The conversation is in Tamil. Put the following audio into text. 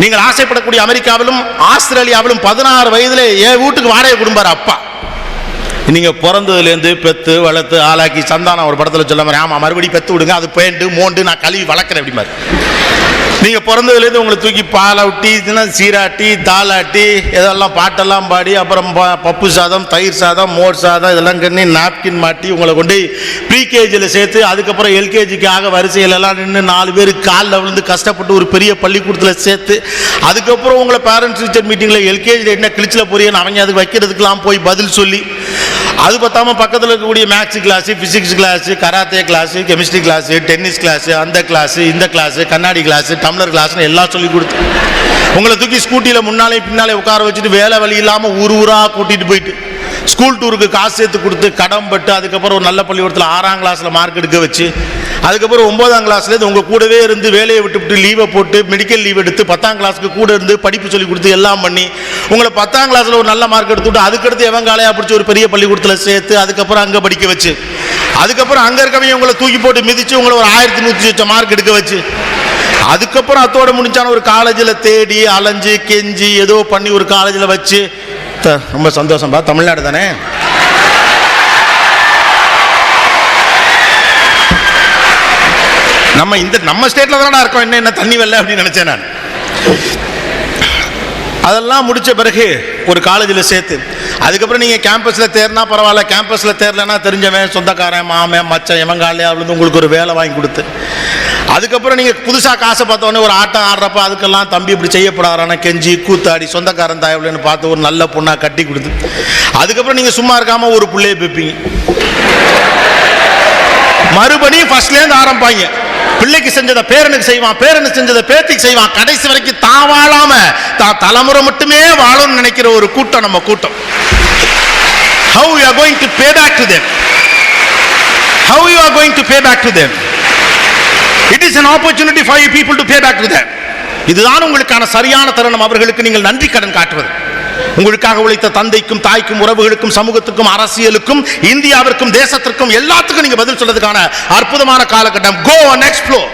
நீங்கள் ஆசைப்படக்கூடிய அமெரிக்காவிலும் ஆஸ்திரேலியாவிலும் பதினாறு வயதில் என் வீட்டுக்கு வாடகை கொடுப்பார் அப்பா. நீங்கள் பிறந்ததுலேருந்து பெத்து வளர்த்து ஆளாக்கி சந்தானம் ஒரு படத்தில் சொல்ல மாதிரி ஆமாம் மறுபடியும் பெத்து விடுங்க அது பேண்டு மோண்டு நான் கழுவி வளர்க்குறேன் அப்படி நீங்கள் பிறந்ததுலேருந்து உங்களை தூக்கி பாலாட்டி சீராட்டி தாளாட்டி இதெல்லாம் பாட்டெல்லாம் பாடி அப்புறம் ப- பப்பு சாதம் தயிர் சாதம் மோர் சாதம் இதெல்லாம் கண்ணி நாப்கின் மாட்டி உங்களை கொண்டு ப்ரீகேஜியில் சேர்த்து அதுக்கப்புறம் எல்கேஜிக்காக வரிசையில எல்லாம் நின்று நாலு பேர் காலில் விழுந்து கஷ்டப்பட்டு ஒரு பெரிய பள்ளிக்கூடத்தில் சேர்த்து அதுக்கப்புறம் உங்களை பேரண்ட்ஸ் டீச்சர் மீட்டிங்கில் எல்கேஜியில் என்ன கிழிச்சில் போறியன்னு அவங்க அதுக்கு வைக்கிறதுக்கெலாம் போய் பதில் சொல்லி அது பார்த்தாம பக்கத்தில் இருக்கக்கூடிய maths class physics class karate class chemistry class tennis class அந்த கிளாஸு இந்த கிளாஸு கண்ணாடி கிளாஸு டம்ளர் கிளாஸ்னு எல்லாம் சொல்லி கொடுத்து. உங்களை தூக்கி ஸ்கூட்டியில் முன்னாலே பின்னாலே உட்கார வச்சுட்டு வேலை வழி இல்லாமல் ஊர் ஊராக கூட்டிகிட்டு போயிட்டு. ஸ்கூல் டூருக்கு காசு சேர்த்து கொடுத்து கடன் பட்டு அதுக்கப்புறம் ஒரு நல்ல பள்ளிக்கூடத்தில் ஆறாம் கிளாஸில் மார்க் எடுக்க வச்சு அதுக்கப்புறம் ஒன்பதாம் கிளாஸ்லேருந்து உங்கள் கூடவே இருந்து வேலையை விட்டுவிட்டு லீவை போட்டு மெடிக்கல் லீவ் எடுத்து பத்தாம் கிளாஸ்க்கு கூட இருந்து படிப்பு சொல்லி கொடுத்து எல்லாம் பண்ணி உங்களை பத்தாம் கிளாஸில் ஒரு நல்ல மார்க் எடுத்துவிட்டு அதுக்கடுத்து எவன் காலையாக பிடிச்சி ஒரு பெரிய பள்ளிக்கூடத்தில் சேர்த்து அதுக்கப்புறம் அங்கே படிக்க வச்சு அதுக்கப்புறம் அங்கே இருக்கவங்க உங்களை தூக்கி போட்டு மிதித்து உங்களை ஒரு ஆயிரத்தி நூற்றி வச்ச மார்க் எடுக்க வச்சு அதுக்கப்புறம் அத்தோட முடிஞ்சான ஒரு காலேஜில் தேடி அலைஞ்சு கெஞ்சி ஏதோ பண்ணி ஒரு காலேஜில் வச்சு த- ரொம்ப சந்தோஷம்பா. தமிழ்நாடு தானே? நம்ம இந்த நம்ம ஸ்டேட்ல தானடா இருக்கோம். என்ன என்ன தண்ணி வரல அப்படின்னு நினைச்சேன் நான். அதெல்லாம் முடிச்ச பிறகு ஒரு காலேஜில் சேர்த்து அதுக்கப்புறம் நீங்கள் கேம்பஸில் தேர்னா பரவாயில்ல கேம்பஸில் தேரலன்னா தெரிஞ்சவன் சொந்தக்காரன் மாமன் மச்சன் எவங்காலையா விழுந்து உங்களுக்கு ஒரு வேலை வாங்கி கொடுத்து. அதுக்கப்புறம் நீங்கள் புதுசாக காசை பார்த்தோன்னே ஒரு ஆட்டம் ஆடுறப்ப அதுக்கெல்லாம் தம்பி இப்படி செய்யப்படாதான கெஞ்சி கூத்தாடி சொந்தக்காரன் தாயவில்லைன்னு பார்த்து ஒரு நல்ல பொண்ணாக கட்டி கொடுத்து. அதுக்கப்புறம் நீங்கள் சும்மா இருக்காமல் ஒரு பிள்ளையை பிப்பீங்க. மறுபடியும் ஃபர்ஸ்ட்லேருந்து ஆரம்பிப்பாங்க. பிள்ளைக்கு செஞ்சதை பேரனுக்கு செய்வான் பேரனுக்கு செஞ்சதை பேத்திக்கு செய்வான். கடைசி வரைக்கும் தான் வாழாம தான் தலைமுறை மட்டுமே வாழும்னு நினைக்கிற ஒரு கூட்டம் நம்ம கூட்டம். How you are going to pay back to them how you are going to pay back to them it is an opportunity for you people to pay back to them இதுதான் உங்களுக்கான சரியான தருணம். அவர்களுக்கு நீங்கள் நன்றி கடன் காட்டுவது. உங்களுக்காக உழைத்த தந்தைக்கும் தாய்க்கும் உறவுகளுக்கும் சமூகத்துக்கும் அரசியலுக்கும் இந்தியாவிற்கும் தேசத்திற்கும் எல்லாத்துக்கும் நீங்க பதில் சொல்றதுக்கான அற்புதமான காலகட்டம். Go and explore